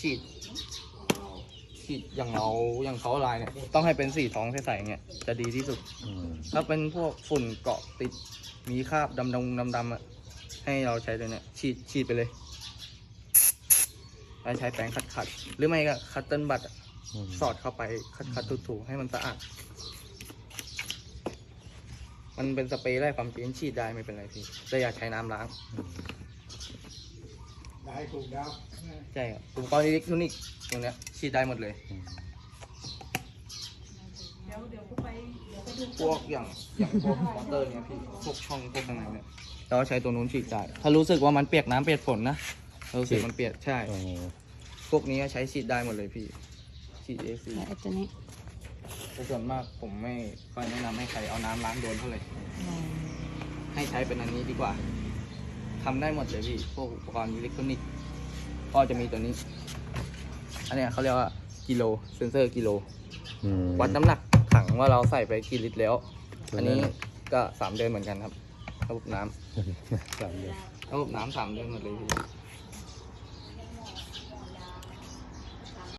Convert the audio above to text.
ฉีด ฉีดอย่างเราอย่างเขาลายเนี่ย ต้องให้เป็นสีท้องใสๆเนี่ย จะดีที่สุด อืมถ้าเป็นพวกฝุ่นเกาะติด มีคราบดำดำดำดำๆอะให้เราใช้ตัวเนี้ยฉีดฉีดไปเลยแล้วใช้แปรงขัดขัดๆหรือไม่ก็คัตเติ้ลบัตมสอดเข้าไปขัดขัดๆถูๆให้มันสะอาด มันเป็นสเปรย์ไล่ความชื้นฉีดได้ไม่เป็นไรพี่แต่อย่าใช้น้ำล้าง ได้ถูกแล้วใช่ครับอุปกรณ์อิเล็กทรอนิกส์ตรงเนี้ยฉีดได้หมดเลยอืมเดี๋ยวเดี๋ยวก็ไปเดี๋ยวไปดูพวกอย่างอย่างพวกมอเตอร์เนี่ยพี่พวกช่องพวกข้างในเนี่ยเราใช้ตัวนู้นฉีดได้ถ้ารู้สึกว่ามันเปียกน้ำเปียกฝนนะเรารู้สึกมันเปียกใช่อ๋อพวกนี้ก็ใช้ฉีดได้หมดเลยพี่ฉีดเอซีไอ้ตัวนี้แต่ส่วนมากผมไม่ค่อยแนะนำให้ใครเอาน้ำล้างโดนเท่าไหร่ให้ใช้เป็นอันนี้ดีกว่า ทำได้หมดเลยพี่ พวกอุปกรณ์อิเล็กทรอนิกส์ก็จะมีตัวนี้ อันเนี้ยเขาเรียกว่ากิโลเซนเซอร์กิโล อืมวัดน้ำหนักถังว่าเราใส่ไปกี่ลิตรแล้วตัวอันนั้นนี้ก็สามเดือนเหมือนกันครับ ระบบน้ำสามเดือนระบบน้ำสามเดือนหมดเลยพี่